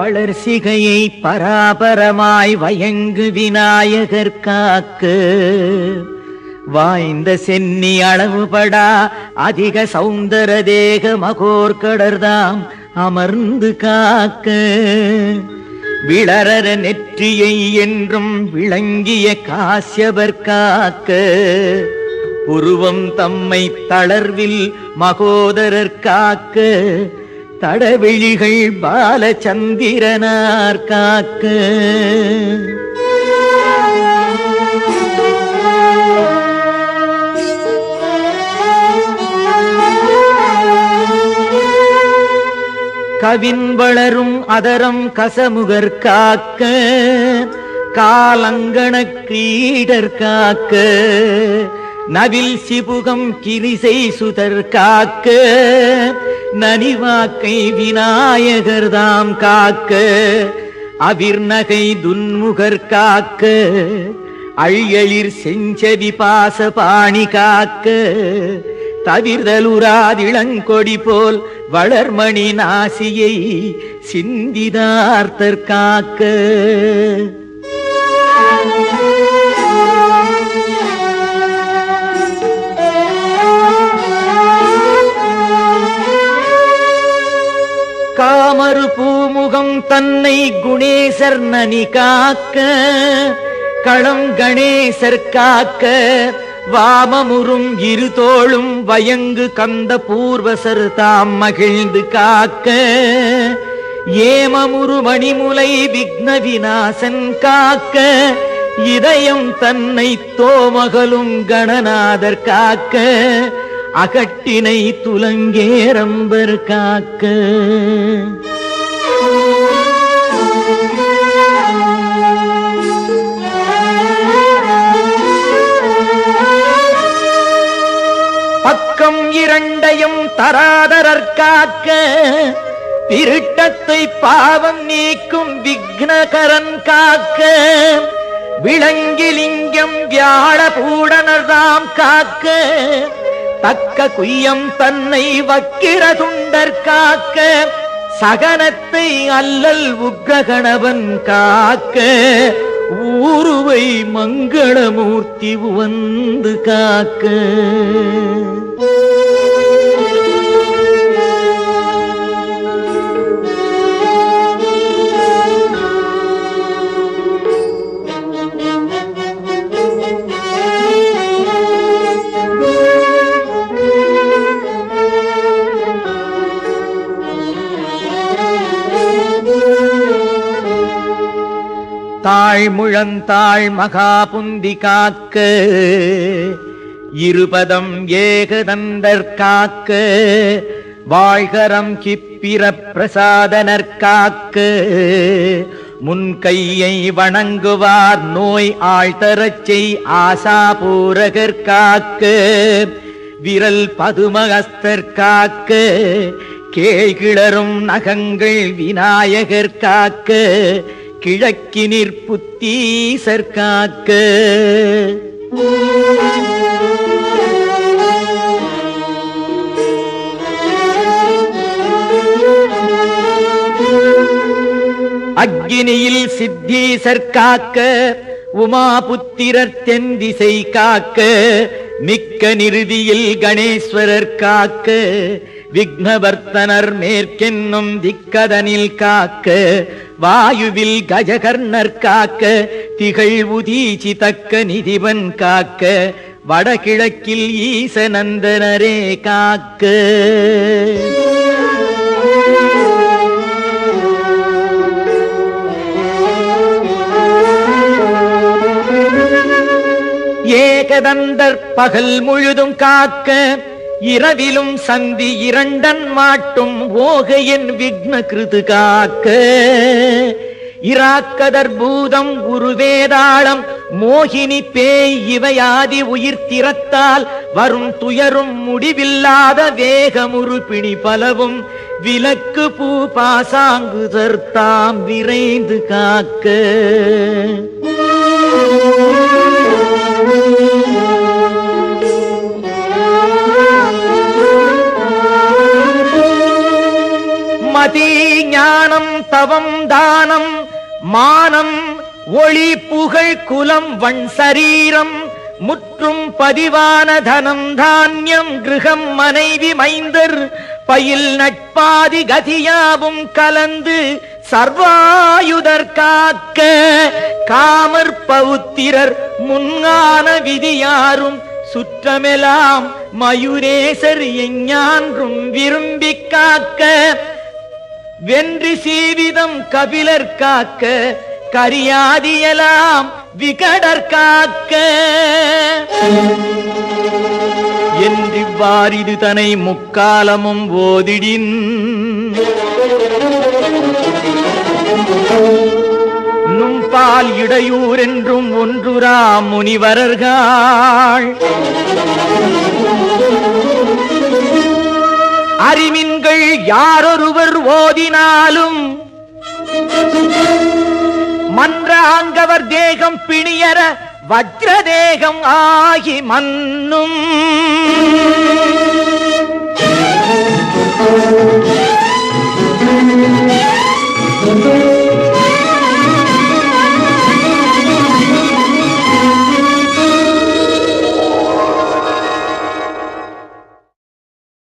வளர்சிகையை பராபரமாய் வயங்கு Vinayagar cock. வாய்ந்த சென்னி அளவுபடா அதிக சௌந்தர தேக மகோர்கடர்தாம் அமர்ந்து காக்க. விளரர நெற்றியை என்றும் விளங்கிய காசியவர் காக்க. உருவம் தம்மை தளர்வில் மகோதரர் காக்க. தடவிழிகள் பாலச்சந்திரனார் காக்க. கவின் வளரும் அதரம் கசமுகர் காக்க. காலங்கண கிரீடர் காக்க. நவில் சிபுகம் கிரிசை சுதர் காக்க நனிவாக்கை விநாயகர் தாம் காக்க அவிர்நகை துன்முகர் காக்க அழியளிர் செஞ்சதி பாச பாணி காக்க தவிர்தலுராதிளங்கொடி போல் வளர்மணி நாசியை சிந்திதார்த்தர் காக்க. காமரு பூமுகம் தன்னை குணேசர் நனி காக்க களம் கணேசர் காக்க வாமமுறும் இரு தோளும் வயங்கு கந்த பூர்வசர் தாம் மகிழ்ந்து காக்க ஏமமுரு மணிமுலை விக்ன விநாசன் காக்க இதயம் தன்னை தோமகளும் கணநாதர் காக்க அகட்டினை துலங்கேரம்பர் காக்க. பக்கம் இரண்டையும் தராதரற்காக்க திருட்டத்தை பாவம் நீக்கும் விக்னகரன் காக்க. விளங்கிலிங்கம் வியாழ பூடனர் தாம் காக்க. தக்க குய்யம் தன்னை வக்கிர துண்டர் காக்க சகனத்தை அல்லல் உக்ரகணவன் காக்க ஊருவை மங்களமூர்த்தி வந்து காக்க. தாழ் முழந்தாள் மகாபுந்தி காக்க. இருபதம் ஏகதந்தர் காக்க. வாழ்கரம் கிப்பிர பிரசாதனர் காக்க. முன்கையை வணங்குவார் நோய் ஆழ்தரச்சை செய் ஆசாபூரகர் காக்க. விரல் பதுமகஸ்தர் காக்க. கேழ்கிளரும் நகங்கள் விநாயகர் காக்க. கிழக்கினிற் புத்தீசர் காக்க அக்னியில் சித்தீசர் காக்க உமாபுத்திரர் தென் திசை காக்க மிக்க நிறுதியில் கணேஸ்வரர் காக்க விக்னவர்த்தனர் மேற்கென்னும் திக்கதனில் காக்க வாயுவில் கஜகர்ணர் காக்க திகழ் உதீச்சி தக்க நிதிவன் காக்க வடகிழக்கில் ஈசநந்தனரே காக்க. ஏகதந்தர் பகல் முழுதும் காக்க இரவிலும் சந்தி இரண்டன் மாட்டும் ஓகையின் விக்ன கிருது காக்க இராக்கதர் பூதம் குருவேதாளம் மோகினி பேய் இவையாதி உயிர் திறத்தால் வரும் துயரும் முடிவில்லாத வேகமுறு பிணி பலவும் விலக்கு பூ பாசாங்கு தர்த்தாம் விரைந்து காக்க. தவம் தானம் மானம் ஒளி புகழ் குலம் வண் சரீரம் முற்றும் பதிவான தனம் தானியம் கிரகம் மனைவி மைந்தர் பயில் நட்பாதி கதியாவும் கலந்து சர்வாயுதர் காக்க காமர் பௌத்திரர் முன்கான விதியாரும் சுற்றமெலாம் மயூரேசர் எஞ்ஞான்றும் விரும்பிக் காக்க வென்றி சீவிதம் கபிலர் காக்க கரியாதியலாம் விகடர் காக்க. என்றிவ்வாறிது தனை முக்காலமும் ஓதிடின். நும்பால் இடையூர் என்றும் ஒன்றுரா முனிவரர்கள். அறிவின்கள் யாரொருவர் ஓதினாலும் மன்ற ஆங்கவர் தேகம் பிணியர வஜ்ர தேகம் ஆகி மன்னும்.